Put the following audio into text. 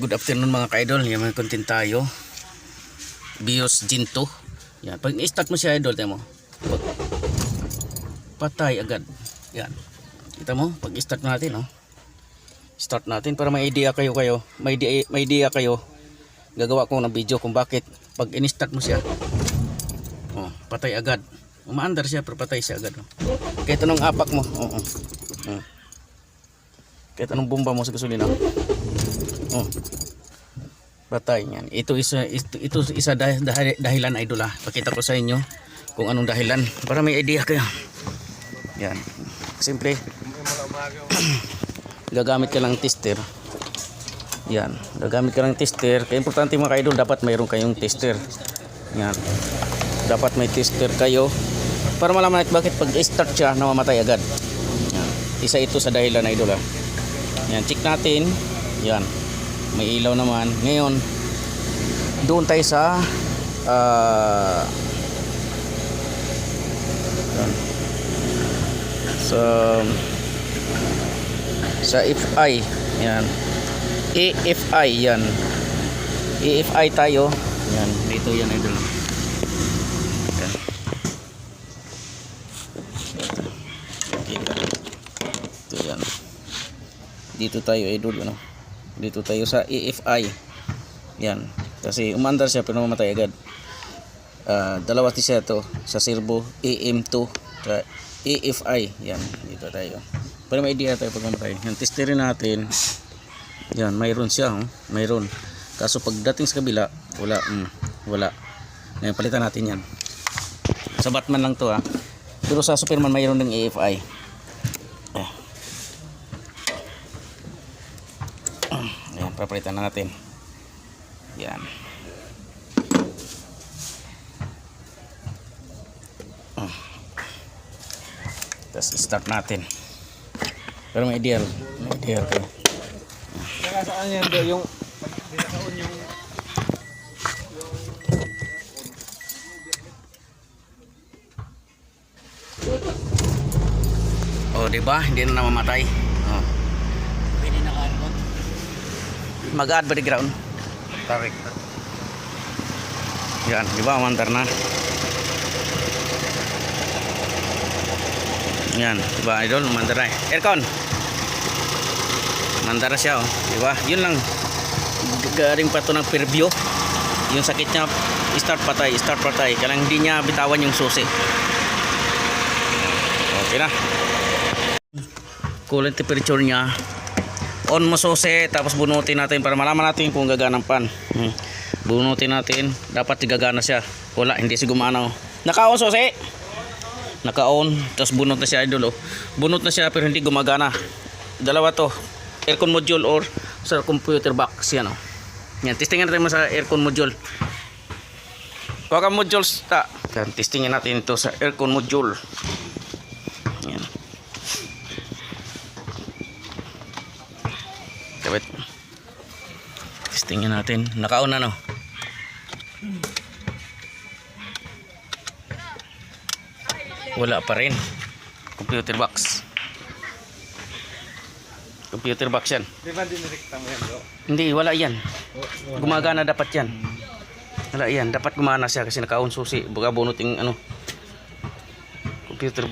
Good afternoon mga ka-idol. Yan may content tayo. Bios Ginto. Yan. Pag i-start mo siya idol, tayo mo. Pag- Patay agad. Yan. Kita mo? Pag i-start natin, oh. Start natin para may idea kayo kayo. May idea, may idea kayo. Gagawa ko ng video kung bakit pag in-start mo siya. Oh, patay agad. Umaandar siya pero patay siya agad. Oh. Kahit anong apak mo. Oo. Oh, Kahit anong bomba mo sa gasolina. Oh. Patay niyan. Ito isa ito, ito isa dah, dah- dahilan idol ah. Pakita ko sa inyo kung anong dahilan para may idea kayo. Yan. Simple. gagamit ka lang tester. Yan. Gagamit ka lang tester. Kaya importante mga ka-idol dapat mayroon kayong tester. Yan. Dapat may tester kayo para malaman natin bakit pag start siya namamatay agad. Yan. Isa ito sa dahilan idol ah. Yan, check natin. Yan. May ilaw naman. Ngayon, doon tayo sa yan. sa sa EFI. Yan. EFI yan. EFI tayo. Yan, dito yan idol. Yan. Yan. Dito tayo idol ano. Dito tayo sa EFI. Yan. Kasi umandar siya pero mamatay agad. Ah, dalawa ti siya to sa servo AM2 sa EFI. Yan, dito tayo. Para may idea tayo pag mamatay. Yan, testerin natin. Yan, mayroon siya. Oh. Mayroon. Kaso pagdating sa kabila, wala. Mm, wala. Ngayon, palitan natin yan. Sa Batman lang to ha. Pero sa Superman mayroon ng EFI. Papalitan na natin. Yan. Ah. Tapos start natin. Pero may ideal. May ideal kayo. Saka saan yan yung yung Oh, di ba? Hindi na namamatay. Mag-add ba di ground? Tarik. Yan, di ba? Umantar na. Yan, di ba idol? Umantar na. Aircon! Umantar na siya, oh. Di ba? Yun lang. G- Galing pa to ng preview. Yung sakit niya, start patay, start patay. Kailangan hindi niya bitawan yung susi. Okay na. Coolant temperature niya. On mo susi, tapos bunutin natin para malaman natin kung gagana ang pan. Hmm. Bunutin natin, dapat gagana siya. Wala, hindi siya gumana. oh. Naka-on susi. Naka-on, tapos bunot na siya idol. Oh. Bunot na siya pero hindi gumagana. Dalawa to, aircon module or sa computer box yan oh. Yan, testingan natin mo sa aircon module. Huwag ang modules ta. Testingin natin ito sa aircon module. Kapit. Testingin natin. Nakaon na no. Wala pa rin. Computer box. Computer box yan. Di ba dinirekta mo yan? Hindi, wala yan. Gumagana dapat yan. Wala yan. Dapat gumana siya kasi nakaon susi. Baga bunuting ano. Computer